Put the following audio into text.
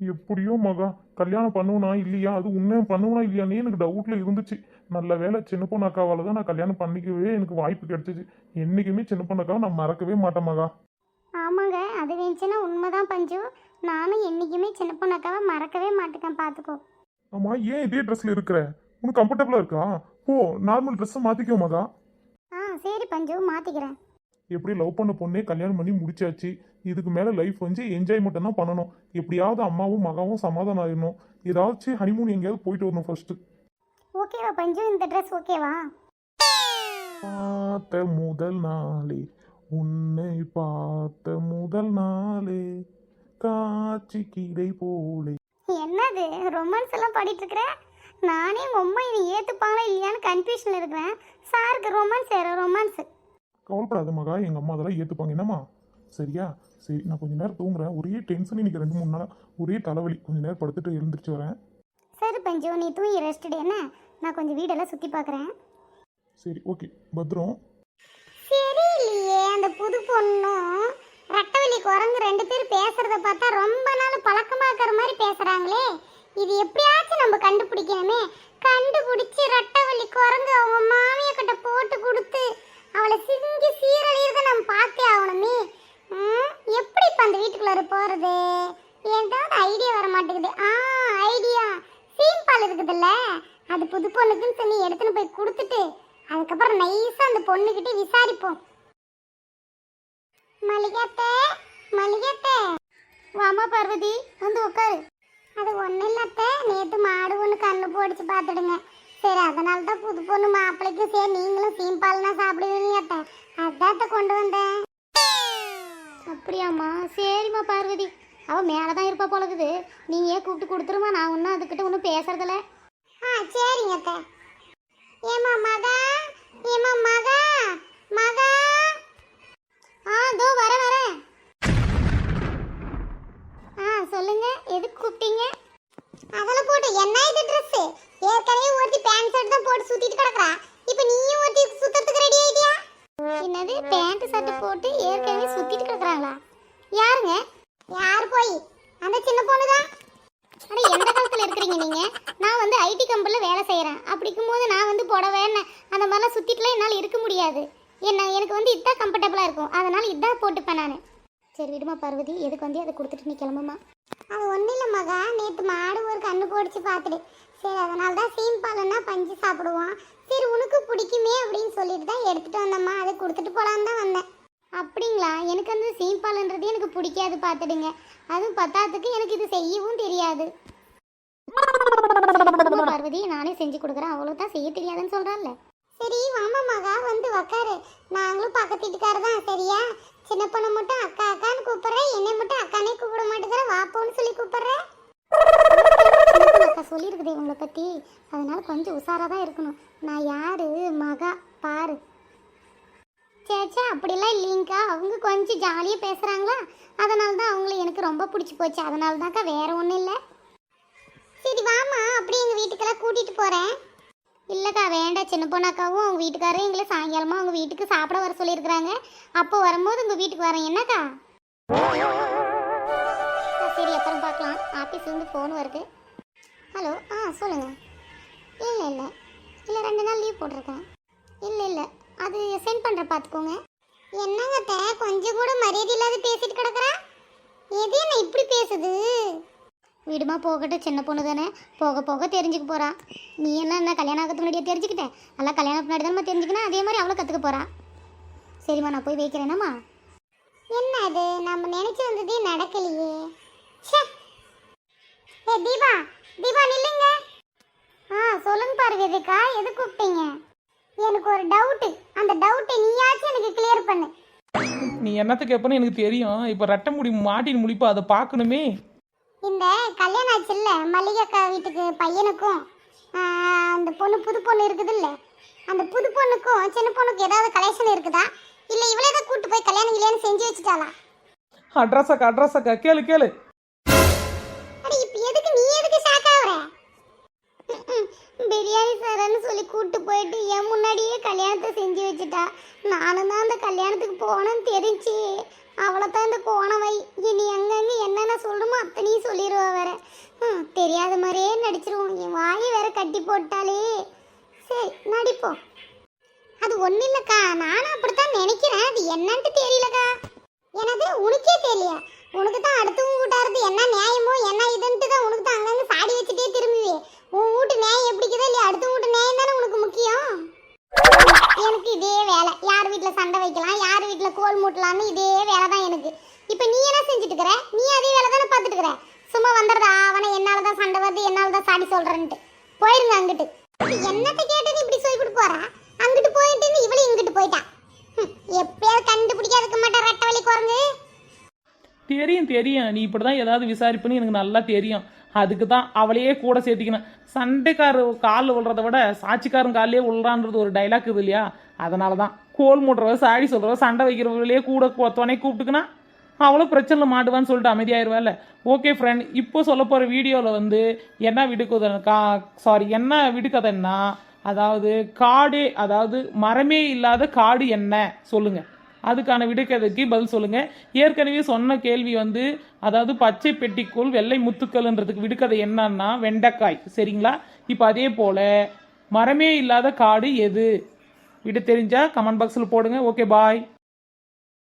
எப்படியோ மகா கல்யாணம் பண்ணுவனா இல்லையா? அது உண்மையும் பண்ணுவனா இல்லையானே எனக்கு டவுட்ல இருந்துச்சு. நல்ல வேலை சின்ன பொண்ணு அக்காவால தான் நான் கல்யாணம் பண்ணிக்கவே எனக்கு வாய்ப்பு கிடைச்சிச்சு. என்னைக்குமே சின்ன பொண்ணு அக்காவை நான் மறக்கவே மாட்டேன் மகா. ஆமாங்க அது வேணுச்சுன்னா உண்மைதான் பஞ்சு. நானும் என்றைக்குமே சின்ன பொண்ணாக்காவை மறக்கவே மாட்டேன் பார்த்துக்கோ ஆமா ஏன் இதே ட்ரெஸ்ல இருக்கிற? உனக்கு கம்ஃபர்டபுளா இருக்கா? ஓ நார்மல் ட்ரெஸ்ஸை மாத்திக்கோ மகா. ஆ சரி பஞ்சு மாற்றிக்கிறேன் எப்படி லவ் பண்ண பொண்ணே கல்யாணம் பண்ணி முடிச்சாச்சு? இதுக்கு மேல லைஃப் வந்து என்ஜாய் மட்டும் தான் பண்ணணும். எப்படியாவது அம்மாவும் மகாவும் சமாதானம் ஆயிடணும். ஏதாச்சும் ஹனிமூன் எங்கேயாவது போயிட்டு வரணும் ஃபர்ஸ்ட் ஓகேவா பஞ்சு இந்த ட்ரெஸ் ஓகேவா பார்த்த முதல் நாளே உன்னை பார்த்த முதல் நாளே காட்சி கிடை போலே. என்னது ரொமான்ஸ் எல்லாம் பாடிட்டு இருக்கிற? நானே உங்கள் அம்மா இதை ஏற்றுப்பாங்களா இல்லையான்னு கன்ஃபியூஷனில் இருக்கிறேன். சாருக்கு ரொமான்ஸ் வேறு ரொமான்ஸ் கவலைப்படாத மகா எங்க அம்மா அதெல்லாம் ஏத்துப்பாங்க. என்னம்மா? சரியா? சரி நான் கொஞ்ச நேரம் தூங்குறேன். ஒரே டென்ஷன் இன்னைக்கு ரெண்டு மூணு நாளா ஒரே தலைவலி. கொஞ்ச நேரம் படுத்துட்டு எழுந்திரிச்சு வரேன். சரி பஞ்சு நீ தூங்கி ரெஸ்ட் என்ன? நான் கொஞ்சம் வீடெல்லாம் சுற்றி பார்க்குறேன் சரி ஓகே பத்ரம். சரி இல்லையே அந்த புது பொண்ணும் ரெட்டவெளி குரங்கு ரெண்டு பேரும் பேசுறத பார்த்தா ரொம்ப நாள் பழக்கமா இருக்கிற மாதிரி பேசுறாங்களே. இது எப்படியாச்சும் நம்ம கண்டுபிடிக்கணுமே. கண்டுபிடிச்சு ரெட்டவெளி குரங்கு அவங்க மாமியா கிட்ட போட்டு கொடுத்து அவளை சிங்கி சீரழியறத நம்ம பார்த்தே ஆகணுமே. ம், எப்படி இப்ப அந்த வீட்டுக்குள்ளார போறது? ஏதாவது ஐடியா வர மாட்டேங்குது ஆ ஐடியா சீன் பால் இருக்குதுல்ல? அது புது பொண்ணுக்குன்னு சொல்லி எடுத்துன்னு போய் கொடுத்துட்டு அதுக்கப்புறம் நைஸா அந்த பொண்ணுகிட்ட விசாரிப்போம். மல்லிகாத்தே மல்லிகாத்தே. வாமா பார்வதி வந்து உட்காரு அது ஒன்றும் இல்லத்த நேற்று மாடு ஒன்று கண்ணு போடிச்சு பார்த்துடுங்க. சரி அதனால தான் புது பொண்ணு மாப்பிள்ளைக்கும் சரி நீங்களும் சீம்பால்னா சாப்பிடுவீங்க அத்தை. அதான் கொண்டு வந்தேன். அப்படியாம்மா? சரிம்மா பார்வதி. அவள் மேலே தான் இருப்பா போலக்குது. நீங்கள் ஏன் கூப்பிட்டு கொடுத்துருமா நான் ஒன்றும் அதுக்கிட்ட ஒன்றும் பேசுறதில்ல. ஆ சரிங்க அத்தை. ஏமா மகா? ஏமா மகா? மகா? ஆ தோ வர வரேன். ஆ சொல்லுங்க எதுக்கு கூப்பிட்டீங்க? அதெல்லாம் போட்டு என்ன இது பேண்ட் ஷர்ட் தான் போட்டு சுத்திட்டு கிடக்குறா. இப்போ நீயும் ஒருத்தி சுத்தறதுக்கு ரெடி ஆயிட்டியா? என்னது பேண்ட் ஷர்ட் போட்டு ஏற்கனவே சுத்திட்டு கிடக்குறாங்களா? யாருங்க? யார் போய்? அந்த சின்ன பொண்ணு தான் அட எந்த காலத்துல இருக்கிறீங்க நீங்க? நான் வந்து ஐடி கம்பெனில வேலை செய்யறேன் அப்படிக்கும் போது நான் வந்து புடவைன்னு என்ன அந்த மாதிரிலாம் சுத்திட்டுலாம் என்னால் இருக்க முடியாது. என்ன எனக்கு வந்து இதான் கம்ஃபர்டபுளா இருக்கும். அதனால இதான் போட்டுப்பேன் நான். சரி விடுமா பார்வதி. எதுக்கு வந்து அதை கொடுத்துட்டு நீ கிளம்புமா? அது ஒன்றும் இல்லை மகா. நேற்று மாடு ஒரு கண்ணு போடிச்சு பார்த்துட்டு சரி அதனால தான் சீம் பாலுன்னா பஞ்சு சாப்பிடுவான் சரி உனக்கு பிடிக்குமே அப்படின்னு சொல்லிட்டு தான் எடுத்துட்டு வந்தம்மா அதை கொடுத்துட்டு போலான்னு தான் வந்தேன் அப்படிங்களா எனக்கு அந்த சீம்பால்ன்றது தெரியாது பார்த்துடுங்க? அதுவும் பத்தாத்துக்கு எனக்கு இது செய்யவும் தெரியாது. பார்வதி நானே செஞ்சு கொடுக்குறேன். அவ்வளோதான் செய்ய தெரியாதுன்னு சொல்கிறான்ல சரி வாமா மகா வந்து உக்காரு. நாங்களும் பக்கத்து வீட்டுக்காரர் தான் சரியா? சின்ன பொண்ணை மட்டும் அக்கா அக்கான்னு கூப்பிடுறேன் என்னை மட்டும் அக்கானே கூப்பிட மாட்டேங்கிற வாப்போன்னு சொல்லி கூப்பிடுறேன் அக்கா சொல்லியிருக்குது உங்களை பற்றி அதனால கொஞ்சம் உஷாராக தான் இருக்கணும். நான் யாரு? மகா பாரு. சேச்சா அப்படிலாம் இல்லைங்கக்கா. அவங்க கொஞ்சம் ஜாலியாக பேசுகிறாங்களா அதனால தான் அவங்கள எனக்கு ரொம்ப பிடிச்சி போச்சு. அதனால தான்க்கா வேறு ஒன்றும் இல்லை. சரி வாமா அப்படியே எங்கள் வீட்டுக்கெல்லாம் கூட்டிகிட்டு போகிறேன் இல்லைக்கா வேண்டாம். சின்ன பொண்ணாக்காவும் அவங்க வீட்டுக்காரரும் எங்களை சாயங்காலமாக அவங்க வீட்டுக்கு சாப்பிட வர சொல்லியிருக்கிறாங்க. அப்போ வரும்போது உங்கள் வீட்டுக்கு வரேன். என்னக்கா? சரி அப்புறம் பார்க்கலாம். ஆஃபீஸ்லேருந்து ஃபோன் வருது. ஹலோ ஆ சொல்லுங்கள் இல்லை இல்லை. இல்லை ரெண்டு நாள் லீவ் போட்டிருக்கேன். இல்லை இல்லை. அது சென்ட் பண்ணுற பார்த்துக்கோங்க என்னங்கத்த கொஞ்சம் கூட மரியாதை இல்லாத பேசிட்டு கிடக்குறா? எது என்ன இப்படி பேசுது? விடுமா போகட்டும் சின்ன பொண்ணு தானே. போக போக தெரிஞ்சுக்க போறா. நீ என்ன என்ன கல்யாணம் ஆகிறதுக்கு முன்னாடியே தெரிஞ்சுக்கிட்டேன் நல்லா கல்யாணம் முன்னாடி தானே தெரிஞ்சுக்கணும் அதே மாதிரி அவளும் கற்றுக்க போறா. சரிம்மா நான் போய் வைக்கிறேனம்மா என்ன அது நம்ம நினைச்சு வந்ததே நடக்கலையே. ஷே ஏ தீபா தீபா நில்லுங்க. ஆ சொல்லுங்க பார்வதிக்கா எது கூப்பிட்டீங்க? எனக்கு ஒரு டவுட்டு அந்த டவுட்டை நீயாச்சும் எனக்கு கிளியர் பண்ணு. நீ என்னத்துக்கு எப்பன்னு எனக்கு தெரியும். இப்போ ரெட்டை முடி மாட்டின் முழிப்பா அதை பார்க்கணுமே. இந்த கல்யாணம் ஆச்சுல்ல மல்லிகைக்கா வீட்டுக்கு பையனுக்கும் அந்த பொண்ணு புது பொண்ணு இருக்குதுல்ல. அந்த புது பொண்ணுக்கும் சின்ன பொண்ணுக்கு ஏதாவது கலெக்ஷன் இருக்குதா? இல்லை இவளே தான் கூட்டு போய் கல்யாணம் கல்யாணம் செஞ்சு வச்சுட்டாளா? அட்ரஸ் அக்கா அட்ரஸ் அக்கா கேளு கேளு. வரேன்னு சொல்லி கூப்பிட்டு போயிட்டு என் முன்னாடியே கல்யாணத்தை செஞ்சு வச்சுட்டா. நானும் தான் அந்த கல்யாணத்துக்கு போனேன்னு தெரிஞ்சு. அவளை தான் இந்த கோணவை இனி எங்கெங்க என்னென்ன சொல்லணுமோ அத்தனையும் சொல்லிடுவா வேற. தெரியாத மாதிரியே நடிச்சிருவோம். என் வாயை வேற கட்டி போட்டாலே. சரி நடிப்போம். அது ஒன்றும் இல்லக்கா. நானும் அப்படித்தான் நினைக்கிறேன். அது என்னன்ட்டு தெரியலக்கா. எனது உனக்கே தெரியல. உனக்கு தான் அடுத்தவங்க கூட என்ன நியாயமோ என்ன இதுன்ட்டு தான் உனக்கு தான் அங்கங்க சாடி வச்சுட்டே திரும்புவே உன் வீட்டு நியாயம் எப்படிக்குதோ இல்லையா அடுத்த வீட்டு நியாயம் தானே உனக்கு முக்கியம் எனக்கு இதே வேலை யார் வீட்டில் சண்டை வைக்கலாம் யார் வீட்டில் கோல் மூட்டலாம்னு இதே வேலை தான் எனக்கு இப்போ நீ என்ன செஞ்சுட்டு இருக்கிற நீ அதே வேலை தானே பார்த்துட்டு இருக்கிற சும்மா வந்துடுறா அவனை என்னால தான் சண்டை வருது என்னால தான் சாடி சொல்கிறேன்ட்டு போயிருங்க அங்கிட்டு. என்னத்தை கேட்டது இப்படி சொல்லிவிட்டு போறா? அங்கிட்டு போயிட்டு இவளும் இங்கிட்டு போயிட்டா. எப்பயாவது கண்டுபிடிக்க இருக்க மாட்டா ரெட்ட வழி குரங்கு. தெரியும் தெரியும். நீ இப்படி தான் ஏதாவது விசாரிப்புன்னு எனக்கு நல்லா தெரியும். அதுக்கு தான் அவளையே கூட சேர்த்திக்கணும். சண்டைக்கார காலில் விழுறத விட சாட்சிக்காரன் காலிலே விழுறான்றது ஒரு டைலாக் இது இல்லையா? அதனால தான் கோல் மூடுறவ சாடி சொல்கிறவ சண்டை வைக்கிறவர்களையே கூட துணை கூப்பிட்டுக்குன்னா அவளும் பிரச்சனையில் மாட்டுவான்னு சொல்லிட்டு அமைதியாயிருவாள் ஓகே ஃப்ரெண்ட் இப்போ சொல்ல போகிற வீடியோவில் வந்து என்ன விடுக்கதை கா சாரி என்ன விடுக்கதைன்னா அதாவது காடு அதாவது மரமே இல்லாத காடு என்ன? சொல்லுங்கள் அதுக்கான விடுக்கதைக்கு பதில் சொல்லுங்கள் ஏற்கனவே சொன்ன கேள்வி வந்து அதாவது பச்சை பெட்டிக்குள் வெள்ளை முத்துக்கள்ன்றதுக்கு விடுக்கதை என்னன்னா வெண்டைக்காய். சரிங்களா? இப்போ அதே போல் மரமே இல்லாத காடு எது? விடு தெரிஞ்சால் கமெண்ட் பாக்ஸில் போடுங்க. Okay bye